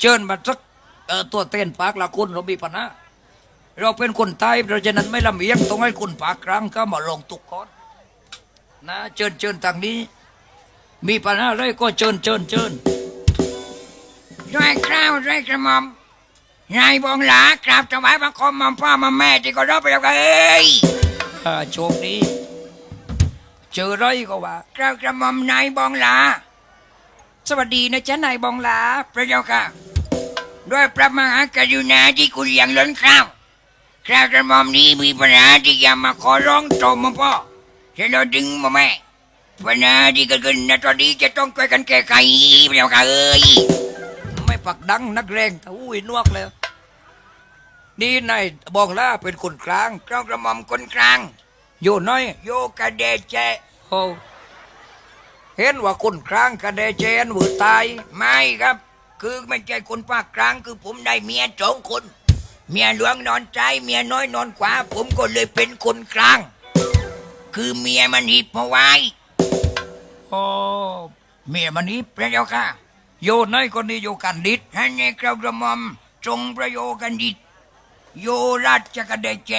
เชิญมาสักเอ่อตัวเต้นปากละคุณเรามีปัญหาเราเป็นคนไทยเพราะฉะนั้นไม่ลำเอียงต้องให้คุณปากกลางก็มาลงตุกก่อนนะเชิญเชิญทางนี้ มีปัญหาอะไรก็เชิญเชิญเชิญด้วยกล้าวด้วยกระหม่อมนายบองหลากราบถวายบังคมหม่อมพ่อหม่อมแม่ที่เคารพไปแล้วก็เอ้ยอ่าโชคดีเจอไรก็ว่ากราบกระหม่อมนายบองหลา สวัสดีนะจ๊ะนายบองลาพระเจ้าค่ะ ด้วยพระมหากรุณาที่คุณเลี้ยงล้นคราวกรากระหม่อมนี้มีปัญหาที่อยากมาขอร้องต่อม่อมพ่อจะเราดึงม่อมแม่ปัญหาที่เกิดขึ้นในตอนนี้จะต้องช่วยกันแก้ไขพระเจ้าค่ะเอ้ยไม่ปักดังนักเรงแต่อุ้ยนวกแล้วนี่นายบองลาเป็นคนกลางกรากระหม่อมคนกลาง อยู่น้อย โยกระเดเจโอ้ เห็นว่าคนกลางกระเดเจนหวือตายไม่ครับ คือไม่ใช่คนภาคกลางคือผมได้เมียสองคน เมียหลวงนอนซ้ายเมียน้อยนอนขวา ผมก็เลยเป็นคนกลาง คือเมียมันหิบมาไว้โอ้เมียมันนี้พระเจ้าค่ะ โยน้อยคนนี้โยกันดิดท่านในกระมอมทรงประโยชน์กันดิตโยราชกระเดเจ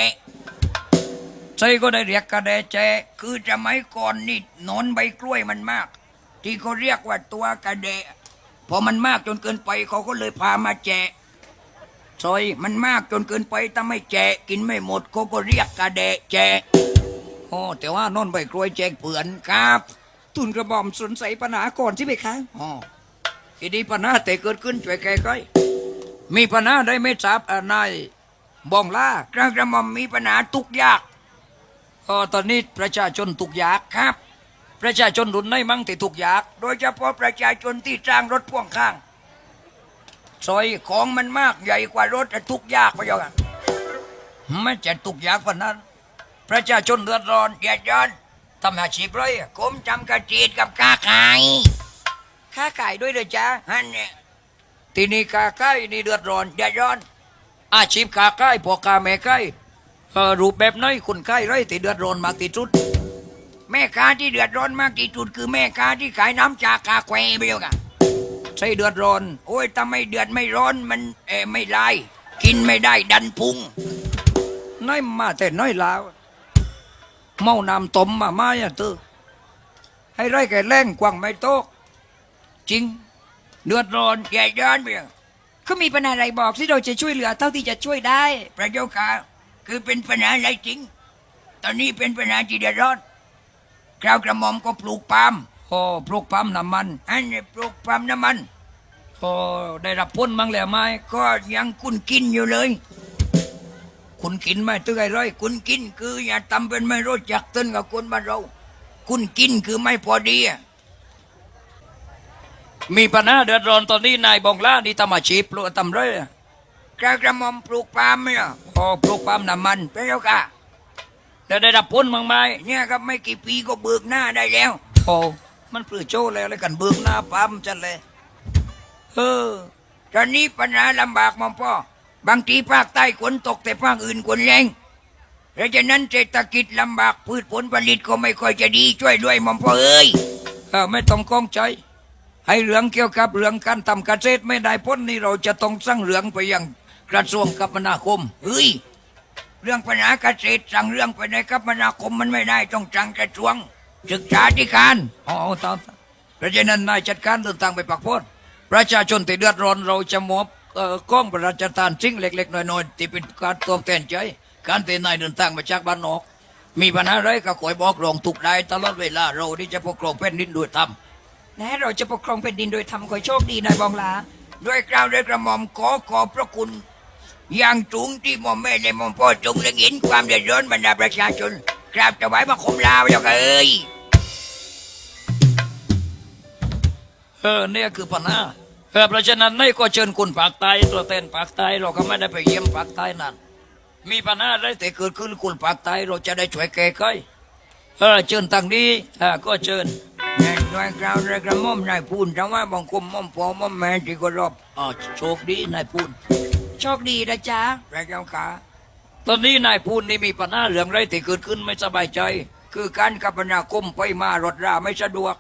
ใช่ก็ได้เรียกกระเดเจคือสมัยก่อนนี่หนอนใบกล้วยมันมาก ที่เขาเรียกว่าตัวกระเดะพอมันมากจนเกินไปเขาก็เลยพามาแจกซอยมันมากจนเกินไปถ้าไม่แจกกินไม่หมดเขาก็เรียกกระเดะแจกโอ้แต่ว่านอนใบกล้วยแจกเปือนครับตุนกระบอกสนใสปัญหาก่อนใช่ไหมคะอ๋อทีนี้ปัญหาแต่เกิดขึ้นช่วยแก้ไขมีปัญหาได้ไม่ทราบอ่านายบองล่ากระกระหม่อมมีปัญหาทุกข์ยาก เออตอนนี้ประชาชนทุกข์ยากครับ ประชาชนรุ่นไหนมั่งที่ทุกข์ยาก โดยเฉพาะประชาชนที่จ้างรถพ่วงข้างซอยของมันมากใหญ่กว่ารถแต่ทุกข์ยากพะเจ้าค่ะไม่จะทุกข์ยากกว่านั้น ประชาชนเดือดร้อนเดือดร้อนทำอาชีพไรอะผมจำกระจีดกับค้าขายค้าขายด้วยเลยจ้าฮันเนี่ยทีนี้ค้าขายนี่เดือดร้อนเดือดร้อน อาชีพค้าขายพอค้าแม่ขายเออ รูปแบบไหนคนขายไรที่เดือดร้อนมากที่สุด แม่ค้าที่เดือดร้อนมากที่สุดคือแม่ค้าที่ขายน้ำจากาแควไปเดียวกันใช่เดือดร้อน โอ้ยถ้าไม่เดือดไม่ร้อนมันเออไม่ลายกินไม่ได้ดันพุงน้อยมาแต่น้อยลาวเมานำต้มมาไม่อะตื้อให้ไรแก่แรงกว่างไม่โตกจริง เดือดร้อนเดือดร้อนไปเดียวเขามีปัญหาอะไรบอกที่เราจะช่วยเหลือเท่าที่จะช่วยได้พระเจ้าค่ะ คือเป็นปัญหาอะไรจริง ตอนนี้เป็นปัญหาที่เดือดร้อนคราวกระหม่อมก็ปลูกปาล์มโอ้ปลูกปั๊มน้ำมัน อันนี้ปลูกปาล์มน้ำมันโอ้ได้รับพ้นบ้างแล้วไหมก็ยังคุณกินอยู่เลย คุณกินไหมตื้อไอ้ไรคุณกินคืออย่าทำเป็นไม่รู้จักต้นกับคนบ้านเรา คุณกินคือไม่พอดีอะมีปัญหาเดือดร้อนตอนนี้นายบองล่านี่ทำอาชีพปลูกทำไรอะ กระกระหม่อมปลูกปาล์มเนี่ยโอ้ปลูกปั๊มน้ำมันพระเจ้าค่ะแล้วได้รับพ้นบ้างไหมเนี่ยครับไม่กี่ปีก็เบิกหน้าได้แล้วโอ้มันปลื้อโจ้แล้วเลยกันเบิกหน้าปั๊มจันเลยเออตอนนี้ปัญหาลำบากมอมพ่อบางทีภาคใต้ฝนตกแต่ภาคอื่นฝนแรงเพราะฉะนั้นเศรษฐกิจลำบากพืชผลผลิตก็ไม่ค่อยจะดีช่วยด้วยมอมพ่อเอ้ยเออไม่ต้องกองใจให้เรื่องเกี่ยวกับเรื่องการทำเกษตรไม่ได้พ้นนี่เราจะต้องสร้างเรื่องไปยัง กระทรวงคมนาคมเฮ้ยเรื่องปัญหาเกษตรสั่งเรื่องไปในคมนาคมมันไม่ได้ต้องสั่งกระทรวงศึกษาธิการอ๋อตามเพราะฉะนั้นนายจัดการเดินทางไปปักพ้นประชาชนที่เดือดร้อนเราจะมอบเอ่อกล้องประราชทานสิ่งเล็ก ๆ น้อยๆที่เป็นการตอบแทนใจการที่นายเดินทางมาจากบ้านนอก มีปัญหาอะไรก็ขอยบอกรองทุกได้ตลอดเวลาเราที่จะปกครองแผ่นดินด้วยธรรมและเราจะปกครองแผ่นดินโดยทำขอให้โชคดีนายบองหลาด้วยกล่าวด้วยกระหม่อมขอขอบพระคุณ อย่างสูงที่หม่อมแม่และหม่อมพ่อจงเล็งเห็นความเดือดร้อนบรรดาประชาชนกราบถวายบังคมลาพระเจ้าค่ะเอ้ยเออเนี่ยคือปัญหาเออเพราะฉะนั้นนี่ก็เชิญคุณภาคใต้ตัวแทนภาคใต้เราก็ไม่ได้ไปเยี่ยมภาคใต้นั่นมีปัญหาอะไรแต่เกิดขึ้นคุณภาคใต้เราจะได้ช่วยแก้ไขเออเชิญทางนี้เออก็เชิญแม่ด้วยกล่าวด้วยกระหม่อมนายพูนถวายบังคมหม่อมพ่อหม่อมแม่ที่เคารพอ๋อโชคดีนายพูน โชคดีนะจ๊ะพระเจ้าค่ะตอนนี้นายพูนนี่มีปัญหาเรื่องอะไรที่เกิดขึ้นไม่สบายใจ คือการคมนาคมไปมารถราไม่สะดวก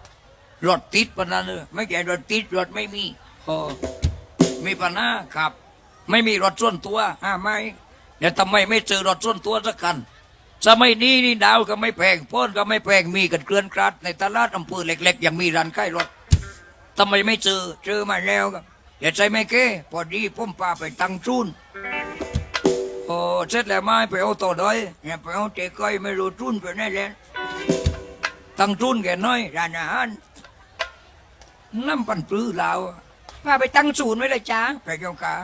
รถติดปัญหาเนอะไม่ใช่รถติดรถไม่มีอ๋อมีปัญหาครับ ไม่มีรถส่วนตัวอ่าไม่เดี๋ยวทำไมไม่ซื้อรถส่วนตัวสักคันสมัยนี้นี่ดาวก็ไม่แพงพ้นก็ไม่แพงมีกันเกลื่อนกราดในตลาดอำเภอเล็ก ๆ ยังมีร้านขายรถทำไมไม่ซื้อซื้อมาแล้วครับ อย่าใจไม่เก้พอดีผมพาไปตั้งจุนโอ้เสร็จแล้วไม่ไปเอาต่อดอยเนี่ยไปเอาเจ๊ก้อยไม่รู้จุนไปไหนแล้วตั้งจุนแกน้อยร้านอาหารน้ำปั่นปลื้อลาวพาไปตั้งศูนย์ไว้เลยจ้าไปเจ้าขา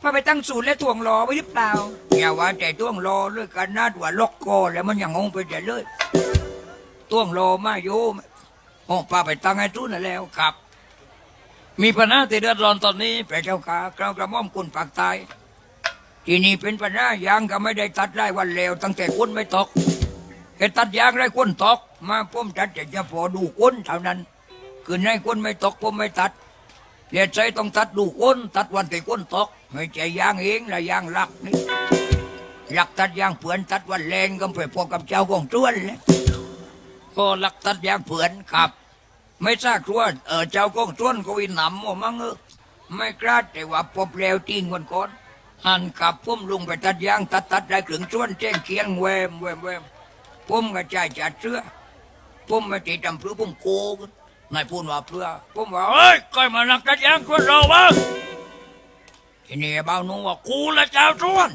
พาไปตั้งศูนย์และถ่วงล้อไว้หรือเปล่าอย่าว่าแต่ต้วงรอเลยกันนัดว่าล็อกคอแล้วมันยังงงไปแต่เลยต้วงรอมาโยมห้องป้าไปตั้งให้ทุนนแล้วครับ มีปัญหาที่เดือดร้อนตอนนี้ไปเจ้าขากระกระหม่อมคุณปากตายที่นี่เป็นปัญหายางก็ไม่ได้ตัดได้วันแล้วตั้งแต่คนไม่ตกเหตุตัดยางได้คนตก มาผมตัดแต่จะพอดูคนเท่านั้นคืนให้คนไม่ตกผมไม่ตัดเดี๋ยวใจต้องตัดดูก้นตัดวันที่ก้นตกไม่ใช่ยางเองละยางหลักนี่หลักตัดยางเผือนตัดวันแรงก็ไปพอกับเจ้าของจ้วนเลยก็หลักตัดยางเผือนครับ ไม่ทราบว่าเออเจ้าของจ้วนก็วินหนำว่ามั้งเออไม่กล้าแต่ว่าพบแล้วจริงคนก่อนหันขับพุ่มลุงไปตัดยางตัดตัดได้ถึงจ้วนแจ้งเคียงแวมแวมแวมพุ่มกระจายจัดเสื้อพุ่มไม่ติดดำพรือพุ่มโกงนายพูดว่าเพื่อผมว่าเฮ้ยก้อยมานักตัดยางคนเราบ้างทีนี้เบ้าหนูว่ากูละเจ้าส่วน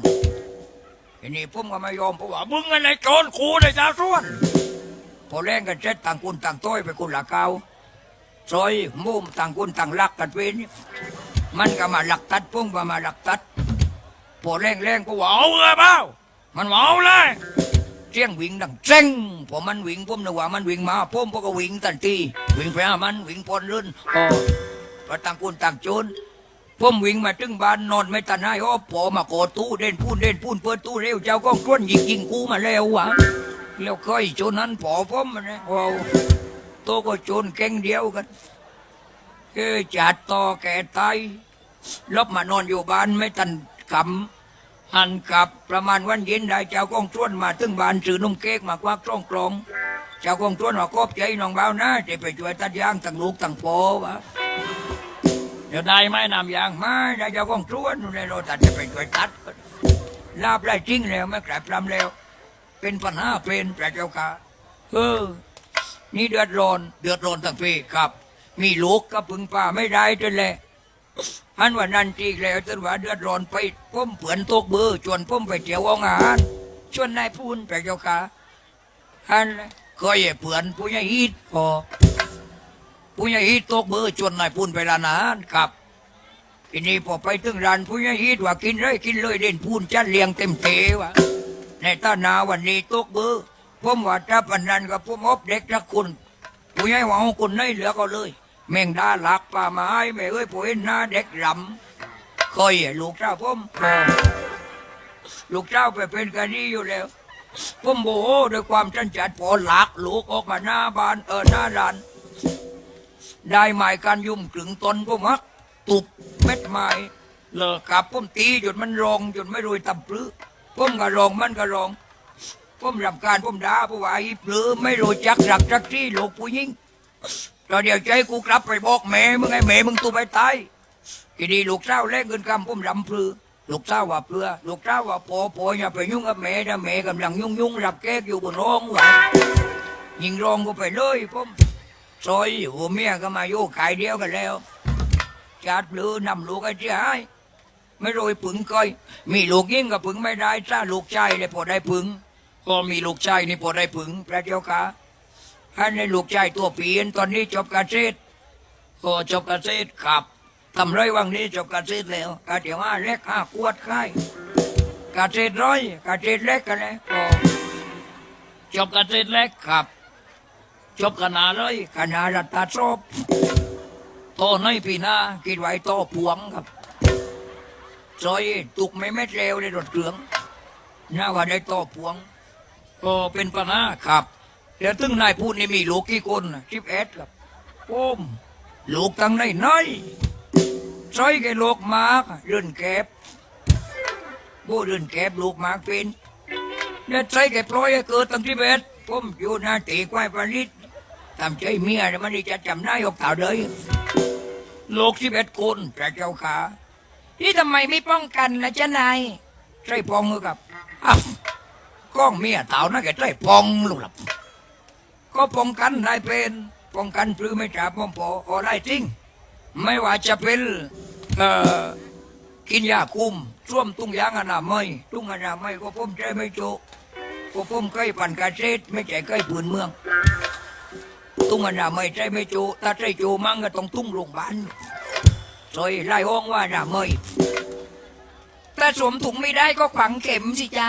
ทีนี้ผมก็ไม่ยอมเพราะว่ามึงอะไรโจรกูละเจ้าส่วนพอแรงกันเสร็จต่างคนต่างต้อยไปคนละเกา ซอยมุมต่างคนต่างรักกันเป็นมันก็มาหลักตัดผมก็มาหลักตัดพอแรงแรงก็ว่าเอาเลยเบ้ามันว่าเอาเลยเสียงวิ่งดังเจ้งพอมันวิ่งผมนึกว่ามันวิ่งมาผมพวกก็วิ่งทันทีวิ่งไปหามันวิ่งพอนรื่นโอ้พอต่างคนต่างโจรผมวิ่งมาถึงบ้านนอนไม่ทันให้อ้พอมาโกตู้เด่นพูนเด่นพูนเปิดตู้เร็วเจ้าก็กล้นยิงยิงกูมาแล้ววะแล้วค่อยโจรนั้นพอผมมันนะโอ้ โตวก็โจรแก่งเดียวกันเออจัดต่อแก่ตายลบมานอนอยู่บ้านไม่ทันกำหันกลับประมาณวันเย็นได้เจ้ากองต้วนมาถึงบ้านซื้อนมเค้กมากวักกล้องกลองเจ้ากองต้วนว่าครอบใจน้องเบานะจะไปช่วยตัดยางตั้งลูกตั้งโปวะเดี๋ยวได้ไหมนำยางมาได้เจ้ากองต้วนในรถตัดจะไปช่วยตัดลาบได้จริงแล้วไม่กลบลำแล้ว เป็นปัญหาเป็นพระเจ้าค่ะเออ นี่เดือดร้อนเดือดร้อนทั้งปีครับ มีลูกก็พึงป่าไม่ได้จนแหละอันว่านันทีแล้วจนว่าเดือดร้อนไปพ่มเผือนตกเบือชวนพ่มไปเที่ยวห้องาหารชวนนายพูนไปเจ้าค่ะอันเคยเผือนผู้ใหญ่ฮีดพอผู้ใหญ่ฮีดตกเบือชวนนายพูนไปร้านอาหารครับทีนี้พอไปถึงร้านผู้ใหญ่ฮีดว่ากินเลยกินเลยเด่นพูนจัดเลี้ยงเต็มเทวะในตานาวันนี้ตกเบือ ผมว่าถ้าปันนันกับผมอบเด็กทักคุณผู้ใหญ่ว่าเอาคุณให้เหลือก็เลย แมงดาหลักป่าไม้แม่เอ้ยผู้เห็นหน้าเด็กรำเคยลูกเจ้าผมลูกเจ้าไปเป็นกันนี้อยู่แล้วผมโมโหด้วยความจันจัดพอหลักลูกออกมาหน้าบ้านเออหน้าร้านได้หมายการยุ่มกลึงตนผมฮักตุบเม็ดไม้เลิกกับผมตีจนมันรองจนไม่รวยตับปลื้อผมก็รองมันก็รอง ผมรำการผมด่าผมว่าอีปลือไม่รู้จักรักจักที่ลูกผู้หญิงตอนเดียวใจกูกลับไปบอกแม่มึงไงแม่มึงตัวไปตายทีนี้ลูกเจ้าแลกเงินคำผมรำพลือลูกเจ้าว่าเปลือลูกเจ้าว่าโปโปอย่าไปยุ่งกับแม่นะแม่กำลังยุ่งยุ่งรับแก้กอยู่บนร้องวะยิงร้องกูไปเลยผมซอยหัวเมียก็มาโยกขายเดียวกันแล้วจัดเปลือนำลูกไอ้ที่หายไม่โรยผึ่งก้อยมีลูกยิ่งกับผึ่งไม่ได้ถ้าลูกชายเลยพอได้ผึ่ง ก็มีลูกชายนี่พอได้ผึ่งพระเจ้าค่ะอันในลูกชายตัวเปลี่ยนตอนนี้จบเกษตรโอจบเกษตรครับทำไรวังนี้จบเกษตรแล้วกาเดี๋ยวว่าเล็กห้าขวดไข่เกษตรร้อยเกษตรเล็กกันเลยโอ้จบเกษตรเล็กครับ จบขนาดเลยขนาดรัตตาชอบโตน้อยปีหน้าคิดไว้โตพวงครับซอยตุกไม่เม็ดเร็วในรถเครื่องน่าว่าได้โตพวง ก็เป็นปัญหาครับ เดี๋ยวตึงนายพูดนี่มีลูกกี่คนสิบเอ็ดครับโอ้มลูกตั้งในน้อยใส่แกลูกมากเรื่นแกบโบเรื่นแกบลูกมากเป็นเนี่ยใส่แกปล่อยเกิดตั้งสิบเอ็ดผมอยู่หน้าตีควายปานิดทำใจเมียเนี่ยมันนี่จะจำหน้ายกเต่าเลยลูกสิบเอ็ดคนพระเจ้าขาที่ทำไมไม่ป้องกันล่ะเจ้านายใช่ปองมือกับอ้าว ก้องเมียเต่านะแกใช่ปองลูกหลับก็ป้องกันได้เป็นป้องกันปลือไม่จับมอมปออได้จริง ไม่ว่าจะเป็นเอ่อกินยาคุมช่วมตุ้งยางอนามัยตุ้งอนามัยก็ผมใจไม่โจก็ผมเคยปั่นกระเซ็ดไม่ใช่เคยปืนเมือง ตุ้งอนามัยใจไม่โจถ้าใจโจมั่งก็ต้องตุ้งโรงพยาบาลซอยไล่ห้องว่าอนามัยแต่สวมถุงไม่ได้ก็ขวังเข็มสิจ๊ะ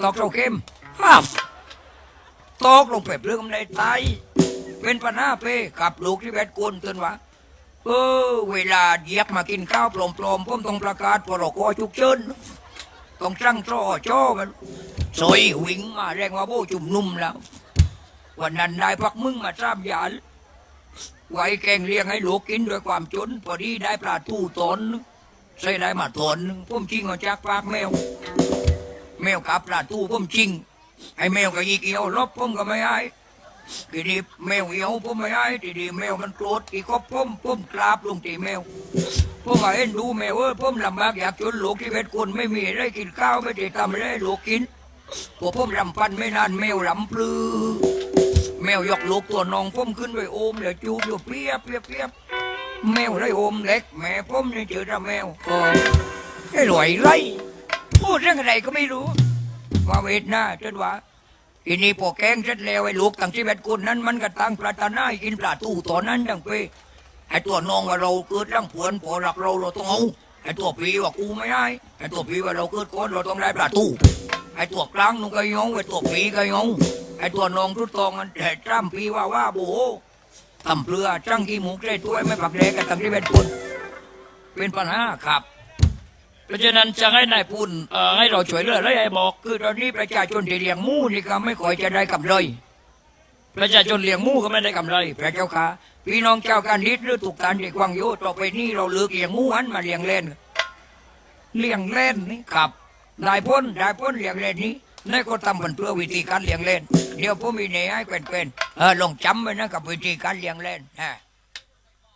ตอกเราเข้มห้ามตอกลงไปเปลือกในไตายเป็นปัญหาเป้กับลูกที่แบดกวนเตือนว่าเออเวลาเยียกมากินข้าวปลอมๆผมต้องประกาศพรกฉุกเฉินต้องจังจ้อจ้อมันสอยวิ่งมาแรงว่าโบจุ่มนุ่มแล้ว วันนั้นได้พักมึงมาทราบยานไว้แกงเลี้ยงให้ลูกกินด้วยความจน พอดีได้ปลาทูตนหนึ่งใส่ได้มาตนหนึ่มจริงเอาจากปากแมว แมวกับปลาทูผมจริงไอ้แมวก็ยีเกียวลบผมก็ไม่ให้ทีนี้แมวเหี่ยวผมไม่ให้ทีนี้แมวมันโกรธอีกบผมผมกราบลงตีแมวผมก็เห็นดูแมวเออผมลำบากอยากจนลูกที่เป็นคนไม่มีอะไรกินข้าวไม่ได้ทำไรให้ลูกกินพอผมรำพันไม่นานแมวรำปลือ แมวยกลูกตัวน้องผมขึ้นไปโอมแล้วจูบอยู่เปียบเปียบเปียบแมวได้โอมเล็กแม่ผมนี่เจอแต่แมวก็ไอ้หลวยไล่ พูดเรื่องอะไรก็ไม่รู้ว่าเวทหน้าจนว่าทีนี้พอแกงเสร็จแล้วไอ้ลูกตั้งที่เบ็ดคนนั้นมันก็ตั้งปลาตาหน้ายกินปลาตู้ตอนนั้นดังเป้ไอ้ตัวน้องว่าเราเกิดร่างผวนพอรักเราเราต้องเอาไอ้ตัวปีว่ากูไม่ได้ไอ้ตัวปีว่าเราเกิดก้นเราต้องได้ปลาตู้ไอ้ตัวกลางนุ่งก็ยงไอ้ตัวปีก็ยงไอ้ตัวน้องทุดตองมันแต่จ้ำปีว่าว่าโบโหทำเปลือจังกี่หมูเกรตัวไม่ปักแดกกันตั้งที่เบ็ดคนเป็นปัญหาครับ เพราะฉะนั้นจะให้นายพูนเอ่อให้เราช่วยเหลือและให้บอกคือตอนนี้ประชาชนที่เลี้ยงหมูนี่ก็ไม่ค่อยจะได้กำไรประชาชนเลี้ยงหมูก็ไม่ได้กำไรพระเจ้าค่ะพี่น้องเจ้าการนิดหรือถูกการเด็กวังโยต่อไปนี้เราเลือกเลี้ยงหมูหันมาเลี้ยงเล่น เลี้ยงเล่นนี่ครับนายพ้นนายพ้นเลี้ยงเล่นนี้นายก็ทำเป็นเพื่อวิธีการเลี้ยงเล่น เดี๋ยวผมมีเนยให้เป็นๆเออลงจำไว้นะกับวิธีการเลี้ยงเล่นฮะ